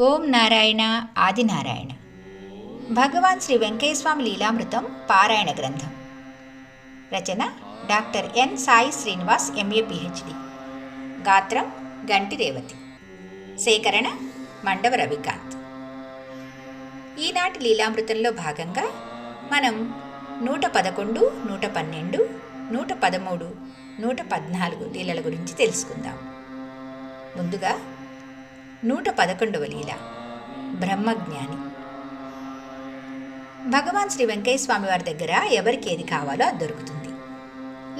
ఓం నారాయణ ఆదినారాయణ. భగవాన్ శ్రీ వెంకటేశ్వామి లీలామృతం పారాయణ గ్రంథం. రచన doctor N Sai Srinivas MA PhD. గాత్రం గంటి రేవతి. సేకరణ మండవ రవికాంత్. ఈనాటి లీలామృతంలో భాగంగా మనం నూట పదకొండు నూట పన్నెండు నూట పదమూడు నూట పద్నాలుగు లీలల గురించి తెలుసుకుందాం. ముందుగా నూట పదకొండవ లీల. బ్రహ్మజ్ఞాని. భగవాన్ శ్రీ వెంకయ్య స్వామి వారి దగ్గర ఎవరికి ఏది కావాలో అది దొరుకుతుంది.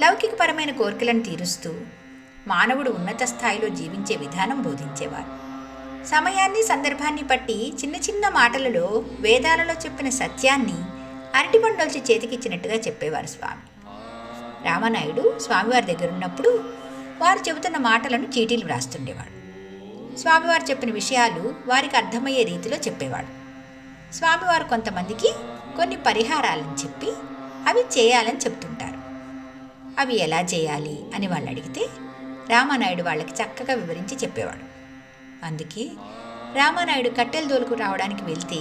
లౌకికపరమైన కోరికలను తీరుస్తూ మానవుడు ఉన్నత స్థాయిలో జీవించే విధానం బోధించేవారు. సమయాన్ని సందర్భాన్ని బట్టి చిన్న చిన్న మాటలలో వేదాలలో చెప్పిన సత్యాన్ని అరటిపండొల్చి చేతికిచ్చినట్టుగా చెప్పేవారు స్వామి. రామనాయుడు స్వామివారి దగ్గర ఉన్నప్పుడు వారు చెబుతున్న మాటలను చీటీలు వ్రాస్తుండేవాడు స్వామివారు చెప్పిన విషయాలు వారికి అర్థమయ్యే రీతిలో చెప్పేవాడు. స్వామివారు కొంతమందికి కొన్ని పరిహారాలను చెప్పి అవి చేయాలని చెప్తుంటారు. అవి ఎలా చేయాలి అని వాళ్ళు అడిగితే రామానాయుడు వాళ్ళకి చక్కగా వివరించి చెప్పేవాడు. అందుకే రామానాయుడు కట్టెల దోలుకు రావడానికి వెళ్తే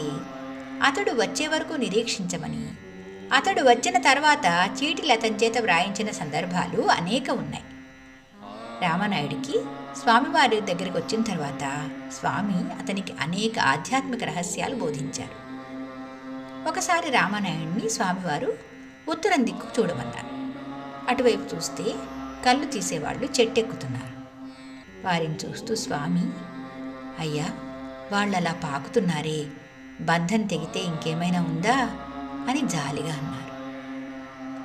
అతడు వచ్చే వరకు నిరీక్షించమని అతడు వచ్చిన తర్వాత చీటిలు అతని చేత వ్రాయించిన సందర్భాలు అనేక ఉన్నాయి. రామనాయుడికి స్వామివారి దగ్గరికి వచ్చిన తర్వాత స్వామి అతనికి అనేక ఆధ్యాత్మిక రహస్యాలు బోధించారు. ఒకసారి రామనాయుడిని స్వామివారు ఉత్తరం దిక్కు చూడమన్నారు. అటువైపు చూస్తే కళ్ళు తీసేవాళ్ళు చెట్టెక్కుతున్నారు. వారిని చూస్తూ స్వామి అయ్యా వాళ్ళు అలా పాకుతున్నారే బంధం తెగితే ఇంకేమైనా ఉందా అని జాలిగా అన్నారు.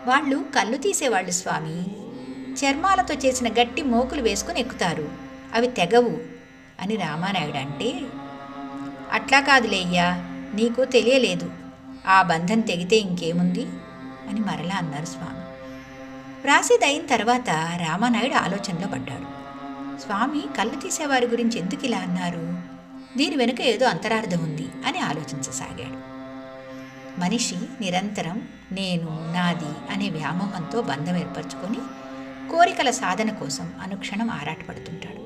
వాళ్ళు కళ్ళు తీసేవాళ్ళు స్వామి చర్మాలతో చేసిన గట్టి మోకులు వేసుకుని ఎక్కుతారు. అవి తెగవు అని రామానాయుడు అంటే అట్లా కాదులేయ్యా నీకు తెలియలేదు. ఆ బంధం తెగితే ఇంకేముంది? అని మరలా అన్నారు స్వామి. వ్రాసేది అయిన తర్వాత రామానాయుడు ఆలోచనలో పడ్డాడు. స్వామి కళ్ళు తీసేవారి గురించి ఎందుకు ఇలా అన్నారు? దీని వెనుక ఏదో అంతరార్థం ఉంది అని ఆలోచించసాగాడు. మనిషి నిరంతరం నేను నాది అనే వ్యామోహంతో బంధం ఏర్పరచుకొని కోరికల సాధన కోసం అనుక్షణం ఆరాటపడుతుంటాడు.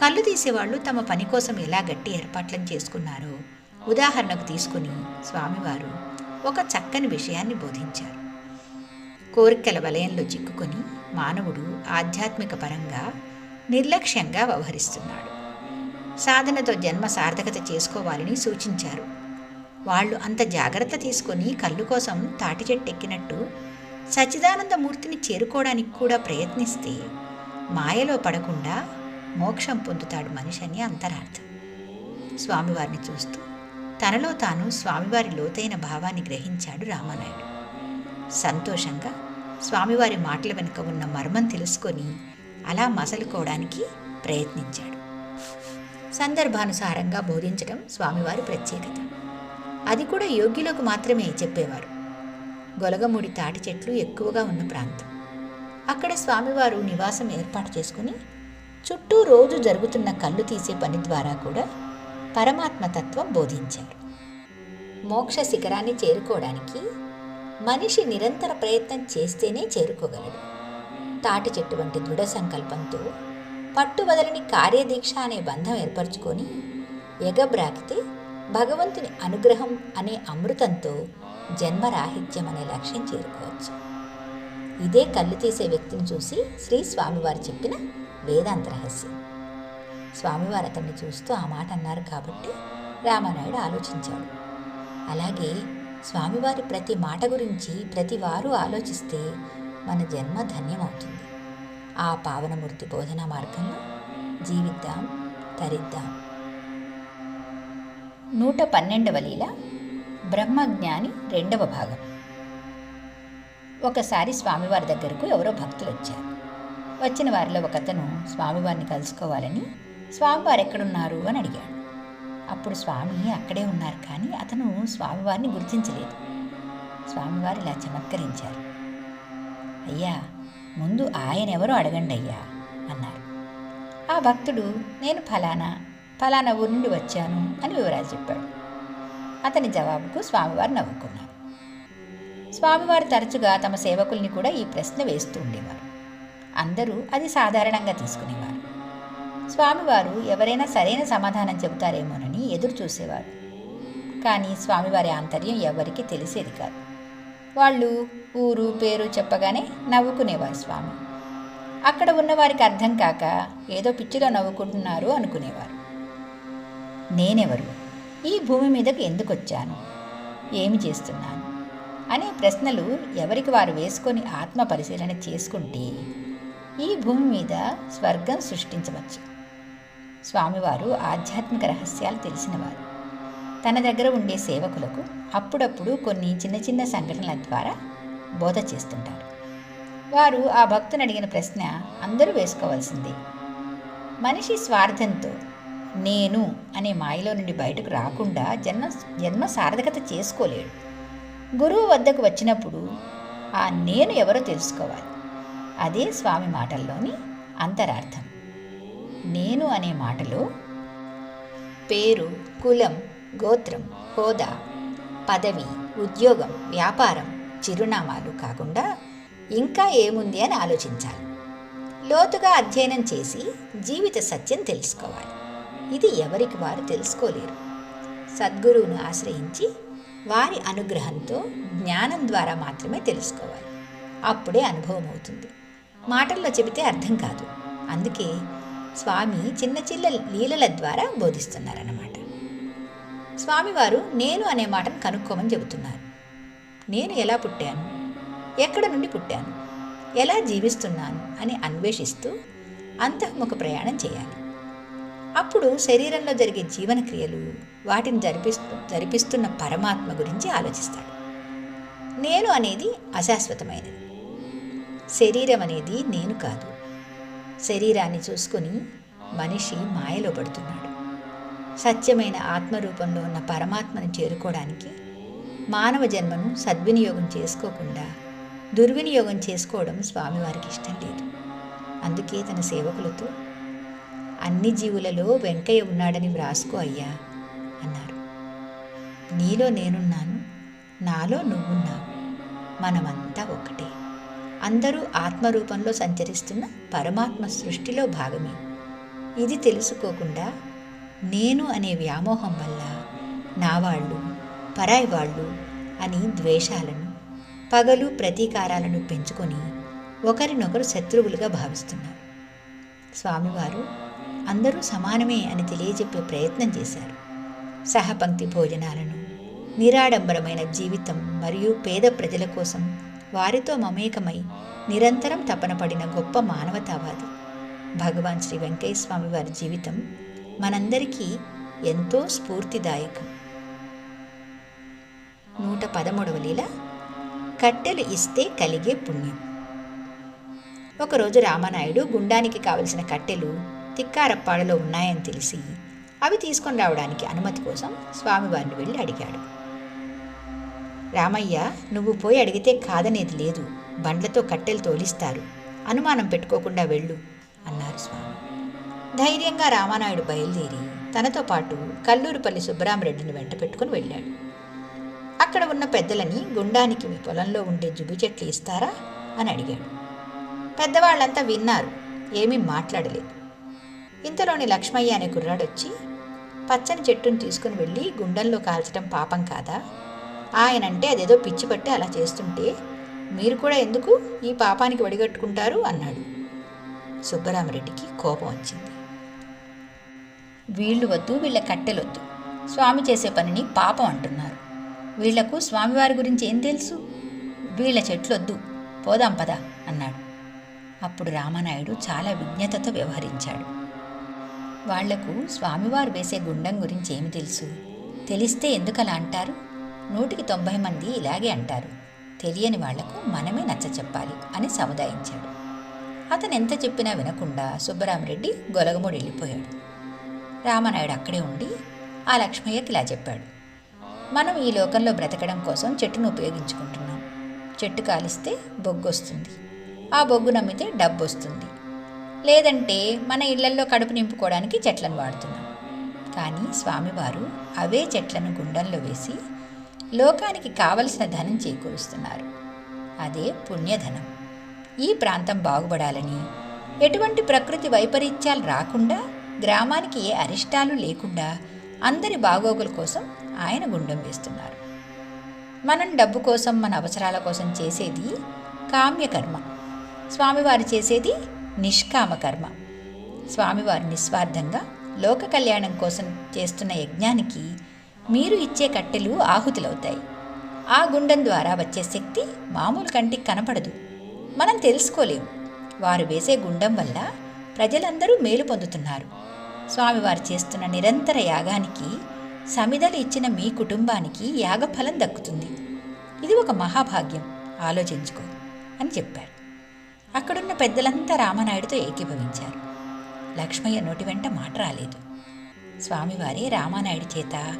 కళ్ళు తీసేవాళ్ళు తమ పని కోసం ఎలా గట్టి ఏర్పాట్లను చేసుకున్నారో ఉదాహరణకు తీసుకుని స్వామివారు ఒక చక్కని విషయాన్ని బోధించారు. కోరికల వలయంలో చిక్కుకొని మానవుడు ఆధ్యాత్మిక పరంగా నిర్లక్ష్యంగా వ్యవహరిస్తున్నాడు. సాధనతో జన్మ సార్థకత చేసుకోవాలని సూచించారు. వాళ్ళు అంత జాగ్రత్త తీసుకొని కళ్ళు కోసం తాటి చెట్టు ఎక్కినట్టు సచ్చిదానందమూర్తిని చేరుకోవడానికి కూడా ప్రయత్నిస్తే మాయలో పడకుండా మోక్షం పొందుతాడు మనిషి అని అంతరార్థం. స్వామివారిని చూస్తూ తనలో తాను స్వామివారి లోతైన భావాన్ని గ్రహించాడు రామానాయుడు. సంతోషంగా స్వామివారి మాటల వెనుక ఉన్న మర్మం తెలుసుకొని అలా మసలుకోవడానికి ప్రయత్నించాడు. సందర్భానుసారంగా బోధించడం స్వామివారి ప్రత్యేకత. అది కూడా యోగ్యులకు మాత్రమే చెప్పేవారు. గొలగముడి తాటి చెట్లు ఎక్కువగా ఉన్న ప్రాంతం. అక్కడ స్వామివారు నివాసం ఏర్పాటు చేసుకుని చుట్టూ రోజు జరుగుతున్న కళ్ళు తీసే పని ద్వారా కూడా పరమాత్మతత్వం బోధించారు. మోక్ష శిఖరాన్ని చేరుకోవడానికి మనిషి నిరంతర ప్రయత్నం చేస్తేనే చేరుకోగలడు. తాటి చెట్టు వంటి దృఢ సంకల్పంతో పట్టు వదలని కార్యదీక్ష అనే బంధం ఏర్పరచుకొని ఎగబ్రాకితే భగవంతుని అనుగ్రహం అనే అమృతంతో జన్మరాహిత్యం అనే లక్ష్యం చేరుకోవచ్చు. ఇదే కళ్ళు తీసే వ్యక్తిని చూసి శ్రీ స్వామివారు చెప్పిన వేదాంత రహస్యం. స్వామివారు అతన్ని చూస్తూ ఆ మాట అన్నారు కాబట్టి రామానాయుడు ఆలోచించాడు. అలాగే స్వామివారి ప్రతి మాట గురించి ప్రతి వారు ఆలోచిస్తే మన జన్మ ధన్యమవుతుంది. ఆ పావనమూర్తి బోధనా మార్గంలో జీవిద్దాం తరిద్దాం. నూట పన్నెండవ లీల బ్రహ్మజ్ఞాని రెండవ భాగం. ఒకసారి స్వామివారి దగ్గరకు ఎవరో భక్తులు వచ్చారు వచ్చిన వారిలో ఒకతను స్వామివారిని కలుసుకోవాలని స్వామివారు ఎక్కడున్నారు? అని అడిగాడు. అప్పుడు స్వామి అక్కడే ఉన్నారు కానీ అతను స్వామివారిని గుర్తించలేదు. స్వామివారు ఇలా చమత్కరించారు. అయ్యా ముందు ఆయన ఎవరో అడగండి అయ్యా అన్నారు. ఆ భక్తుడు నేను ఫలానా ఫలానా ఊరి నుండి వచ్చాను అని వివరాలు చెప్పాడు. అతని జవాబుకు స్వామివారు నవ్వుకున్నారు. స్వామివారు తరచుగా తమ సేవకుల్ని కూడా ఈ ప్రశ్న వేస్తూ ఉండేవారు. అందరూ అది సాధారణంగా తీసుకునేవారు. స్వామివారు ఎవరైనా సరైన సమాధానం చెబుతారేమోనని ఎదురు చూసేవారు. కానీ స్వామివారి ఆంతర్యం ఎవరికీ తెలిసేది కాదు. వాళ్ళు ఊరు పేరు చెప్పగానే నవ్వుకునేవారు స్వామి. అక్కడ ఉన్న వారికి అర్థం కాక ఏదో పిచ్చిలో నవ్వుకుంటున్నారు అనుకునేవారు. నేనెవరు? ఈ భూమి మీదకు ఎందుకు వచ్చాను ఏమి చేస్తున్నాను? అనే ప్రశ్నలు ఎవరికి వారు వేసుకొని ఆత్మ పరిశీలన చేసుకుంటే ఈ భూమి మీద స్వర్గం సృష్టించవచ్చు. స్వామివారు ఆధ్యాత్మిక రహస్యాలు తెలిసినవారు. తన దగ్గర ఉండే సేవకులకు అప్పుడప్పుడు కొన్ని చిన్న చిన్న సంఘటనల ద్వారా బోధ చేస్తుంటారు. వారు ఆ భక్తుని అడిగిన ప్రశ్న అందరూ వేసుకోవాల్సిందే. మనిషి స్వార్థంతో నేను అనే మాయలో నుండి బయటకు రాకుండా జన్మ జన్మ సార్థకత చేసుకోలేడు. గురువు వద్దకు వచ్చినప్పుడు ఆ నేను ఎవరో తెలుసుకోవాలి. అదే స్వామి మాటల్లోని అంతరార్థం. నేను అనే మాటలో పేరు కులం గోత్రం హోదా పదవి ఉద్యోగం వ్యాపారం చిరునామాలు కాకుండా ఇంకా ఏముంది అని ఆలోచించాలి. లోతుగా అధ్యయనం చేసి జీవిత సత్యం తెలుసుకోవాలి. ఇది ఎవరికి వారు తెలుసుకోలేరు. సద్గురువును ఆశ్రయించి వారి అనుగ్రహంతో జ్ఞానం ద్వారా మాత్రమే తెలుసుకోవాలి. అప్పుడే అనుభవం అవుతుంది. మాటల్లో చెబితే అర్థం కాదు. అందుకే స్వామి చిన్న చిన్న లీలల ద్వారా బోధిస్తున్నారన్నమాట. స్వామివారు నేను అనే మాటను కనుక్కోమని చెబుతున్నారు. నేను ఎలా పుట్టాను? ఎక్కడ నుండి పుట్టాను? ఎలా జీవిస్తున్నాను? అని అన్వేషిస్తూ అంతఃముఖ ప్రయాణం చేయాలి. అప్పుడు శరీరంలో జరిగే జీవన క్రియలు వాటిని జరిపిస్తు జరిపిస్తున్న పరమాత్మ గురించి ఆలోచిస్తాడు. నేను అనేది అశాశ్వతమైనది. శరీరం అనేది నేను కాదు. శరీరాన్ని చూసుకొని మనిషి మాయలో పడుతున్నాడు. సత్యమైన ఆత్మరూపంలో ఉన్న పరమాత్మను చేరుకోవడానికి మానవ జన్మను సద్వినియోగం చేసుకోకుండా దుర్వినియోగం చేసుకోవడం స్వామివారికి ఇష్టం లేదు. అందుకే తన సేవకులతో అన్ని జీవులలో వెంకయ్య ఉన్నాడని వ్రాసుకో అయ్యా అన్నారు. నీలో నేనున్నాను నాలో నువ్వున్నావు మనమంతా ఒకటే. అందరూ ఆత్మరూపంలో సంచరిస్తున్న పరమాత్మ సృష్టిలో భాగమే. ఇది తెలుసుకోకుండా నేను అనే వ్యామోహం వల్ల నా వాళ్ళు పరాయి వాళ్ళు అని ద్వేషాలను పగలు ప్రతీకారాలను పెంచుకొని ఒకరినొకరు శత్రువులుగా భావిస్తున్నారు. స్వామివారు అందరూ సమానమే అని తెలియజెప్పే ప్రయత్నం చేశారు. సహపంక్తి భోజనాలను నిరాడంబరమైన జీవితం మరియు పేద ప్రజల కోసం వారితో మమేకమై నిరంతరం తపనపడిన గొప్ప మానవతావాది. భగవాన్ శ్రీ వెంకయ్య స్వామి వారి జీవితం మనందరికీ ఎంతో స్ఫూర్తిదాయకం. నూట పదమూడవ లీల కట్టెలు ఇస్తే కలిగే పుణ్యం. ఒకరోజు రామనాయుడు గుండానికి కావలసిన కట్టెలు తిక్కారప్పాడులో ఉన్నాయని తెలిసి అవి తీసుకొని రావడానికి అనుమతి కోసం స్వామివారిని వెళ్ళి అడిగాడు. రామయ్య నువ్వు పోయి అడిగితే కాదనేది లేదు. బండ్లతో కట్టెలు తోలిస్తారు. అనుమానం పెట్టుకోకుండా వెళ్ళు అన్నారు స్వామి. ధైర్యంగా రామానాయుడు బయలుదేరి తనతో పాటు కల్లూరుపల్లి సుబ్బరామరెడ్డిని వెంట పెట్టుకుని వెళ్ళాడు. అక్కడ ఉన్న పెద్దలని గుండానికి మీ పొలంలో ఉండే జుబి చెట్లు ఇస్తారా? అని అడిగాడు. పెద్దవాళ్ళంతా విన్నారు. ఏమీ మాట్లాడలేదు. ఇంతలోని లక్ష్మయ్య అనే కుర్రాడొచ్చి పచ్చని చెట్టును తీసుకుని వెళ్ళి గుండెల్లో కాల్చడం పాపం కాదా? ఆయనంటే అదేదో పిచ్చి పట్టి అలా చేస్తుంటే మీరు కూడా ఎందుకు ఈ పాపానికి వడిగట్టుకుంటారు? అన్నాడు. సుబ్బరామరెడ్డికి కోపం వచ్చింది. వీళ్ళు వద్దు వీళ్ళ కట్టెలొద్దు. స్వామి చేసే పనిని పాపం అంటున్నారు. వీళ్ళకు స్వామివారి గురించి ఏం తెలుసు? వీళ్ళ చెట్లొద్దు పోదాం పద అన్నాడు. అప్పుడు రామనాయుడు చాలా విజ్ఞతతో వ్యవహరించాడు. వాళ్ళకు స్వామివారు వేసే గుండం గురించి ఏమి తెలుసు? తెలిస్తే ఎందుకలా అంటారు? నూటికి తొంభై మంది ఇలాగే అంటారు. తెలియని వాళ్ళకు మనమే నచ్చ చెప్పాలి అని సముదాయించాడు. అతను ఎంత చెప్పినా వినకుండా సుబ్బరామరెడ్డి గొలగముడు వెళ్ళిపోయాడు రామనాయుడు అక్కడే ఉండి ఆ లక్ష్మయ్యకి ఇలా చెప్పాడు. మనం ఈ లోకంలో బ్రతకడం కోసం చెట్టును ఉపయోగించుకుంటున్నాం. చెట్టు కాలిస్తే బొగ్గు వస్తుంది ఆ బొగ్గు నమ్మితే డబ్బు వస్తుంది లేదంటే మన ఇళ్ళల్లో కడుపు నింపుకోవడానికి చెట్లను వాడుతున్నాం. కానీ స్వామివారు అవే చెట్లను గుండంలో వేసి లోకానికి కావలసిన ధనం చేకూరుస్తున్నారు. అదే పుణ్యధనం. ఈ ప్రాంతం బాగుపడాలని ఎటువంటి ప్రకృతి వైపరీత్యాలు రాకుండా గ్రామానికి ఏ అరిష్టాలు లేకుండా అందరి బాగోగుల కోసం ఆయన గుండం వేస్తున్నారు. మనం డబ్బు కోసం మన అవసరాల కోసం చేసేది కామ్యకర్మ. స్వామివారు చేసేది నిష్కామ కర్మ స్వామివారు నిస్వార్థంగా లోక కళ్యాణం కోసం చేస్తున్న యజ్ఞానికి మీరు ఇచ్చే కట్టెలు ఆహుతులవుతాయి. ఆ గుండం ద్వారా వచ్చే శక్తి మామూలు కంటికి కనపడదు. మనం తెలుసుకోలేము. వారు వేసే గుండం వల్ల ప్రజలందరూ మేలు పొందుతున్నారు. స్వామివారు చేస్తున్న నిరంతర యాగానికి సమిదలు ఇచ్చిన మీ కుటుంబానికి యాగఫలం దక్కుతుంది. ఇది ఒక మహాభాగ్యం. ఆలోచించుకో అని చెప్పారు. అక్కడున్న పెద్దలంతా రామనాయుడితో ఏకీభవించారు. లక్ష్మయ్య నోటి వెంట మాట రాలేదు. స్వామివారే రామానాయుడి చేత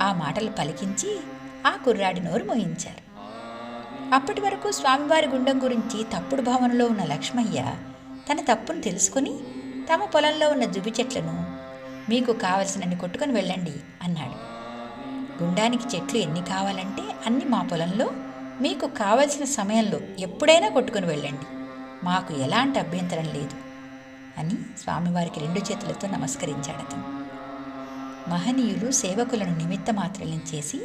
ఆ మాటలు పలికించి ఆ కుర్రాడి నోరు మోయించారు. అప్పటి వరకు స్వామివారి గుండం గురించి తప్పుడు భావనలో ఉన్న లక్ష్మయ్య తన తప్పును తెలుసుకుని తమ పొలంలో ఉన్న జుబి చెట్లను మీకు కావలసినన్ని కొట్టుకొని వెళ్ళండి అన్నాడు. గుండానికి చెట్లు ఎన్ని కావాలంటే అన్ని మా పొలంలో మీకు కావలసిన సమయంలో ఎప్పుడైనా కొట్టుకొని వెళ్ళండి మాకు ఎలాంటి అభ్యంతరం లేదు అని స్వామివారికి రెండు చేతులతో నమస్కరించాడు అతను. మహనీయులు సేవకులను నిమిత్త మాత్రలను చేసి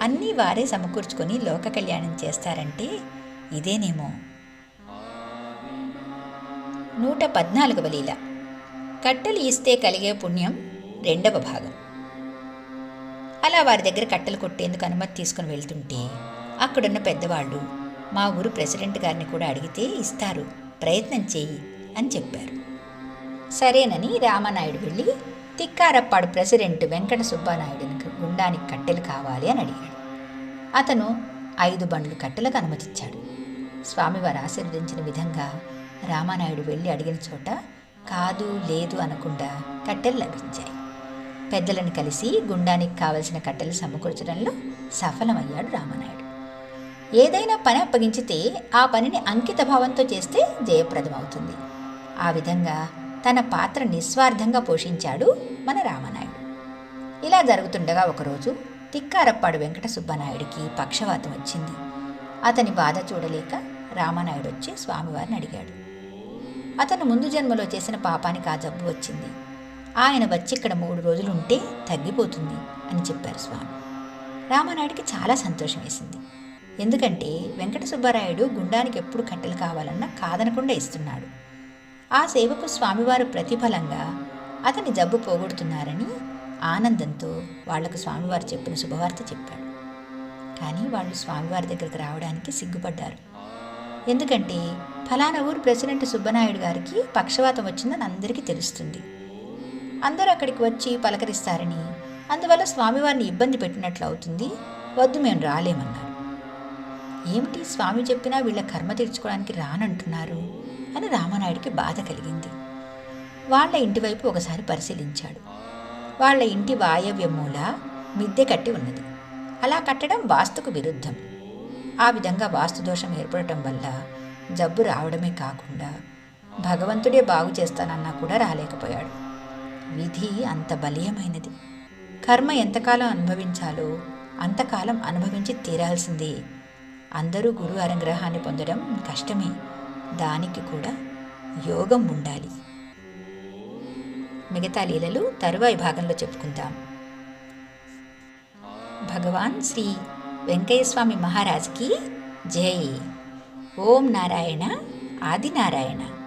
అన్నీ వారే సమకూర్చుకొని లోక కళ్యాణం చేస్తారంటే ఇదేనేమో? నూట పద్నాలుగవ లీల. కట్టెలు ఇస్తే కలిగే పుణ్యం రెండవ భాగం. అలా వారి దగ్గర కట్టెలు కొట్టేందుకు అనుమతి తీసుకుని వెళ్తుంటే అక్కడున్న పెద్దవాళ్ళు మా ఊరు ప్రెసిడెంట్ గారిని కూడా అడిగితే ఇస్తారు ప్రయత్నం చెయ్యి అని చెప్పారు. సరేనని రామనాయుడు వెళ్ళి తిక్కారప్పాడు ప్రెసిడెంట్ వెంకట సుబ్బానాయుడిని గుండానికి కట్టెలు కావాలి అని అడిగాడు. అతను ఐదు బండ్లు కట్టెలకు అనుమతిచ్చాడు. స్వామివారు ఆశీర్వదించిన విధంగా రామానాయుడు వెళ్ళి అడిగిన చోట కాదు లేదు అనకుండా కట్టెలు లభించాయి. పెద్దలను కలిసి గుండానికి కావలసిన కట్టెలు సమకూర్చడంలో సఫలమయ్యాడు రామనాయుడు. ఏదైనా పని అప్పగించితే ఆ పనిని అంకిత భావంతో చేస్తే జయప్రదమవుతుంది. ఆ విధంగా తన పాత్ర నిస్వార్థంగా పోషించాడు మన రామనాయుడు. ఇలా జరుగుతుండగా ఒకరోజు తిక్కారప్పాడు వెంకట సుబ్బనాయుడికి పక్షవాతం వచ్చింది. అతని బాధ చూడలేక రామనాయుడు వచ్చి స్వామివారిని అడిగాడు. అతను ముందు జన్మలో చేసిన పాపానికి ఆ జబ్బు వచ్చింది. ఆయన వచ్చి ఇక్కడ మూడు రోజులు ఉంటే తగ్గిపోతుంది అని చెప్పారు స్వామి. రామనాయుడికి చాలా సంతోషం వేసింది. ఎందుకంటే వెంకట సుబ్బారాయుడు గుండానికి ఎప్పుడు కట్టెలు కావాలన్నా కాదనకుండా ఇస్తున్నాడు. ఆ సేవకు స్వామివారు ప్రతిఫలంగా అతని జబ్బు పోగొడుతున్నారని ఆనందంతో వాళ్ళకు స్వామివారు చెప్పిన శుభవార్త చెప్పాడు. కానీ వాళ్ళు స్వామివారి దగ్గరికి రావడానికి సిగ్గుపడ్డారు. ఎందుకంటే ఫలానా ఊరు ప్రెసిడెంట్ సుబ్బనాయుడు గారికి పక్షవాతం వచ్చిందని అందరికీ తెలుస్తుంది. అందరూ అక్కడికి వచ్చి పలకరిస్తారని అందువల్ల స్వామివారిని ఇబ్బంది పెట్టినట్లు అవుతుంది. వద్దు మేము రాలేమన్నారు. ఏమిటి స్వామి చెప్పినా వీళ్ళ కర్మ తీర్చుకోవడానికి రానంటున్నారు అని రామనాయుడికి బాధ కలిగింది. వాళ్ళ ఇంటివైపు ఒకసారి పరిశీలించాడు. వాళ్ళ ఇంటి వాయవ్య మూల మిద్దె కట్టి ఉన్నది. అలా కట్టడం వాస్తుకు విరుద్ధం. ఆ విధంగా వాస్తు దోషం ఏర్పడటం వల్ల జబ్బు రావడమే కాకుండా భగవంతుడే బాగు చేస్తానన్నా కూడా రాలేకపోయాడు. విధి అంత బలీయమైనది. కర్మ ఎంతకాలం అనుభవించాలో అంతకాలం అనుభవించి తీరాల్సిందే అందరూ గురు అనుగ్రహాన్ని పొందడం కష్టమే. దానికి కూడా యోగం ఉండాలి. మిగతా లీలలు తరువాయి భాగంలో చెప్పుకుందాం. భగవాన్ శ్రీ వెంకయ్యస్వామి మహారాజ్కి జై. ఓం నారాయణ ఆదినారాయణ.